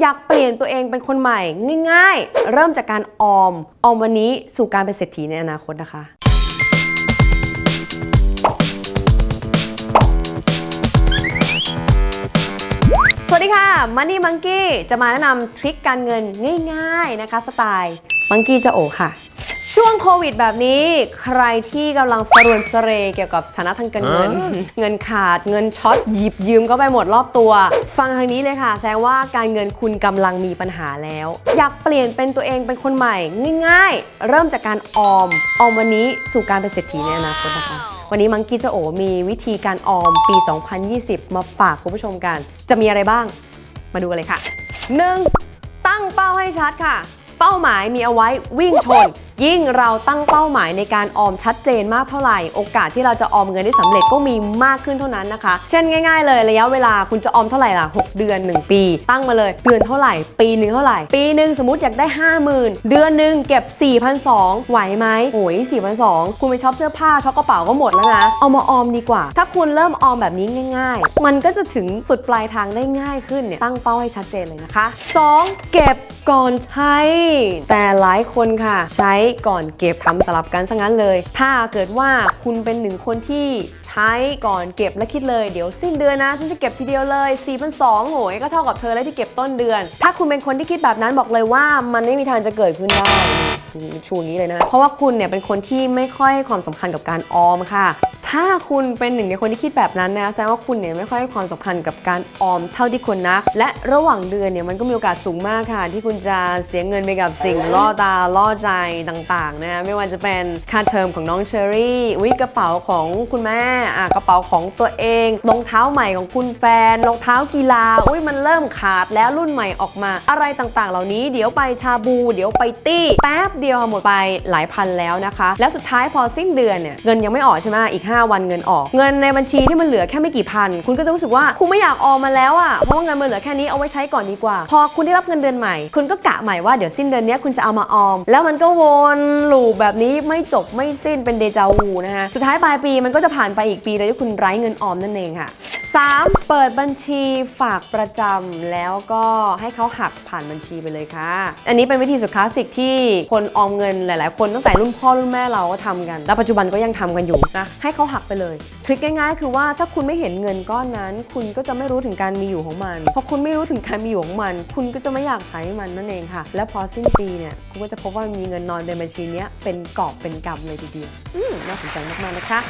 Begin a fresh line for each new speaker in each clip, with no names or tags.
อยากเปลี่ยนตัวเองเป็นคนใหม่ง่าย ๆ เริ่มจากการออม ออมวันนี้สู่การเป็นเศรษฐีในอนาคตนะคะสวัสดีค่ะมันนี่มังกี้จะมาแนะนำทริคการเงินง่าย ๆ นะคะ สไตล์มังกี้จะโอค่ะ ช่วงโควิดแบบนี้ ใครที่กำลังสรวนสเรเกี่ยวกับสถานะทางการเงิน เงินขาดเงินช็อตหยิบยืมก็ไปหมดรอบตัว ฟังทางนี้เลยค่ะ แสดงว่าการเงินคุณกำลังมีปัญหาแล้ว อยากเปลี่ยนเป็นตัวเองเป็นคนใหม่ง่ายๆ เริ่มจากการออม ออมวันนี้สู่การเป็นเศรษฐีในอนาคตนะคะวันนี้มังกี้เจะโอมีวิธีการออมปี 2020 มาฝากคุณผู้ชมกัน จะมีอะไรบ้าง มาดูกันเลยค่ะ 1. ตั้งเป้าให้ชัดค่ะ เป้าหมายมีเอาไว้วิ่งชน ยิ่งเราตั้งเป้าหมายในการออมชัดเจนมากเท่าไหร่ โอกาสที่เราจะออมเงินได้สำเร็จก็มีมากขึ้นเท่านั้นนะคะ เช่นง่ายๆ เลยระยะเวลาคุณจะออมเท่าไหร่ล่ะ 6 เดือน 1 ปี ตั้งมาเลยเดือนเท่าไหร่ ปีหนึ่งเท่าไหร่ ปีหนึ่งสมมติอยากได้ 50,000 เดือนหนึ่งเก็บ 4,200ไหวไหมโอ้ย4,200 คุณไปช็อปเสื้อผ้าช็อปกระเป๋าก็หมดแล้วนะ เอามาออมดีกว่า ถ้าคุณเริ่มออมแบบนี้ง่าย ๆ มันก็จะถึงสุดปลายทางได้ง่ายขึ้นเนี่ยตั้งเป้าให้ชัดเจนเลยนะคะ 2. เก็บก่อนใช้ แต่หลายคนค่ะ ใช้ก่อนเก็บทำสลับกันซะงั้นเลย ถ้าเกิดว่าคุณเป็นหนึ่งคนที่ใช้ก่อนเก็บและคิดเลยเดี๋ยวสิ้นเดือนนะฉันจะเก็บทีเดียวเลย4 2 0 0โหยก็เท่ากับเธอแล้วที่เก็บต้นเดือน ถ้าคุณเป็นคนที่คิดแบบนั้นบอกเลยว่ามันไม่มีทางจะเกิดขึ้นได้ชูงนี้เลยนะ เพราะว่าคุณเนี่ยเป็นคนที่ไม่ค่อยให้ความสำคัญกับการออมค่ะ ถ้าคุณเป็นหนึ่งในคนที่คิดแบบนั้นนะแสดงว่าคุณเนี่ยไม่ค่อยให้ความสำคัญกับการออมเท่าที่ควรนักและระหว่างเดือนเนี่ยมันก็มีโอกาสสูงมากค่ะ ที่คุณจะเสียเงินไปกับสิ่งล่อตาล่อใจต่างๆนะไม่ว่าจะเป็นค่าเทอมของน้องเชอรี่วิกระเป๋าของคุณแม่อะกระเป๋าของตัวเองรองเท้าใหม่ของคุณแฟนรองเท้ากีฬาอุ้ยมันเริ่มขาดแล้วรุ่นใหม่ออกมา อะไรต่างๆ เหล่านี้เดี๋ยวไปชาบู เดี๋ยวไปตี้แป๊บเดียวหมดไปหลายพันแล้วนะคะ แล้วสุดท้ายพอสิ้นเดือนเนี่ยเงินยังไม่ออกใช่ไหมอีก5วันเงินออก เงินในบัญชีที่มันเหลือแค่ไม่กี่พัน คุณก็จะรู้สึกว่าคุณไม่อยากออมมาแล้วอะเพราะว่าเงินมันเหลือแค่นี้เอาไว้ใช้ก่อนดีกว่า พอคุณได้รับเงินเดือนใหม่ คุณก็กะใหม่ว่าเดี๋ยวสิ้นเดือนนี้คุณจะเอามาออม แล้วมันก็วนลูปแบบนี้ไม่จบไม่สิ้นเป็นเดจาวูนะคะสุดท้ายปลายปีมันก็จะผ่านไปอีกปีเลยที่คุณไร้เงินออมนั่นเองค่ะ 3. เปิดบัญชีฝากประจำแล้วก็ให้เขาหักผ่านบัญชีไปเลยค่ะ อันนี้เป็นวิธีสุดคลาสสิกที่คนออมเงินหลายๆ คนตั้งแต่รุ่นพ่อรุ่นแม่เราก็ทำกัน แล้วปัจจุบันก็ยังทำกันอยู่นะให้เขาหักไปเลย ทริคง่ายๆ คือว่าถ้าคุณไม่เห็นเงินก้อนนั้น คุณก็จะไม่รู้ถึงการมีอยู่ของมันพอคุณไม่รู้ถึงการมีอยู่ของมัน คุณก็จะไม่อยากใช้มันนั่นเองค่ะ แล้วพอสิ้นปีเนี่ยคุณก็จะพบว่ามีเงินนอนในบัญชีนี้เป็นกอบเป็นกำเลยทีเดียวอืมน่าสนใจมากๆนะคะ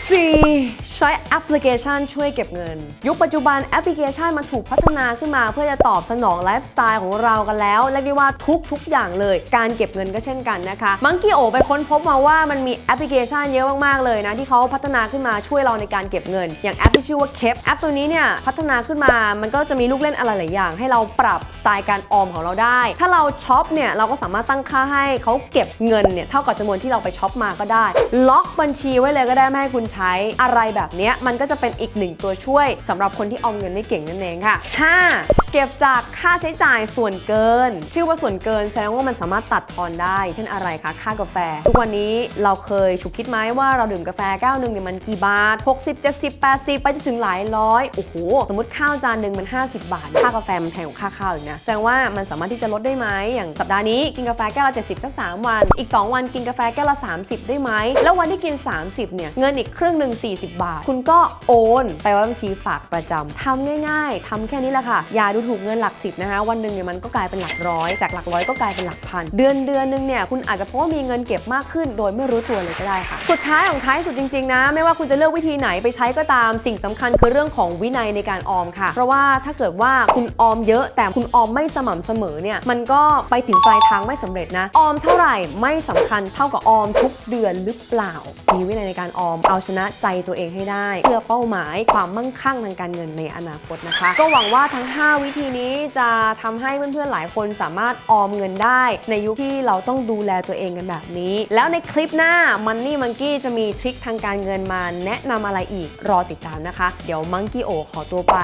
4. ใช้แอปพลิเคชันช่วยเก็บเงิน ยุคปัจจุบันแอปพลิเคชันมันถูกพัฒนาขึ้นมาเพื่อจะตอบสนองไลฟ์สไตล์ของเรากันแล้วและเรียกว่าทุกทุกอย่างเลย การเก็บเงินก็เช่นกันนะคะมังกี้โอไปค้นพบมาว่ามันมีแอปพลิเคชันเยอะมากๆเลยนะ ที่เขาพัฒนาขึ้นมาช่วยเราในการเก็บเงิน อย่างแอปที่ชื่อว่า Keep แอปตัวนี้เนี่ยพัฒนาขึ้นมามันก็จะมีลูกเล่นอะไรหลายอย่าง ให้เราปรับสไตล์การออมของเราได้ ถ้าเราช็อปเนี่ยเราก็สามารถตั้งค่าให้เขาเก็บเงินเนี่ยเท่ากับจำนวนที่เราไปช็อปมาก็ได้ ล็อกบัญชีไว้เลยก็ได้ไม่ให้คุณใช้อะไรแบบนี้มันก็จะเป็นอีกหนึ่งตัวช่วยสำหรับคนที่ออมเงินไม่เก่งนั่นเองค่ะ 5. เก็บจากค่าใช้จ่ายส่วนเกิน ชื่อว่าส่วนเกินแสดงว่ามันสามารถตัดทอนได้ เช่นอะไรคะ ค่ากาแฟ ทุกวันนี้เราเคยฉุกคิดไหมว่าเราดื่มกาแฟแก้วหนึ่งเนี่ยมันกี่บาท 60 70 80 ไปจนถึงหลายร้อยโอ้โหสมมติข้าวจานหนึ่งมัน 50 บาท ค่ากาแฟมันแพงกว่าค่าข้าวอีกนะแสดงว่ามันสามารถที่จะลดได้ไหมอย่างสัปดาห์นี้กินกาแฟแก้วละ70สัก3วัน อีก 2 วันกินกาแฟแก้วละ 30 ได้ไหมแล้ววันที่กิน 30เนี่ยเงินอีกครึ่งหนึ่ง40 บาท คุณก็โอนไปไว้บัญชีฝากประจำทำง่าย ๆทำแค่นี้แหละค่ะ อย่าดูถูกเงินหลักสิบนะคะ วันหนึ่งเนี่ยมันก็กลายเป็นหลักร้อย จากหลักร้อยก็กลายเป็นหลักพัน เดือนเดือนหนึงเนี่ยคุณอาจจะเพราะว่ามีเงินเก็บมากขึ้น โดยไม่รู้ตัวเลยก็ได้ค่ะ สุดท้ายของท้ายสุดจริงๆนะ ไม่ว่าคุณจะเลือกวิธีไหนไปใช้ก็ตาม สิ่งสำคัญคือเรื่องของวินัยในการออมค่ะ เพราะว่าถ้าเกิดว่าคุณออมเยอะ แต่คุณออมไม่สม่ำเสมอเนี่ย มันก็ไปถึงปลายทางไม่สำเร็จนะ ออมเท่าไหร่ไม่สำคัญเท่ากับออมทุกเดือนหรือเปล่า มีวินัยในการออม เอาชนะใจตัวเองให้ได้ เพื่อเป้าหมายความมั่งคั่งทางการเงินในอนาคตนะคะ ก็หวังว่าทั้ง 5 วิธีนี้จะทำให้เพื่อนๆหลายคนสามารถออมเงินได้ ในยุคที่เราต้องดูแลตัวเองกันแบบนี้ แล้วในคลิปหน้า Money Monkey จะมีทริคทางการเงินมาแนะนำอะไรอีกรอติดตามนะคะ เดี๋ยว Monkey โอขอตัวไป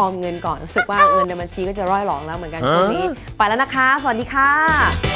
ออมเงินก่อนรู้สึกว่าเงินในบัญชีก็จะร่อยหลองแล้วเหมือนกันช่วงนี้ไปแล้วนะคะ สวัสดีค่ะ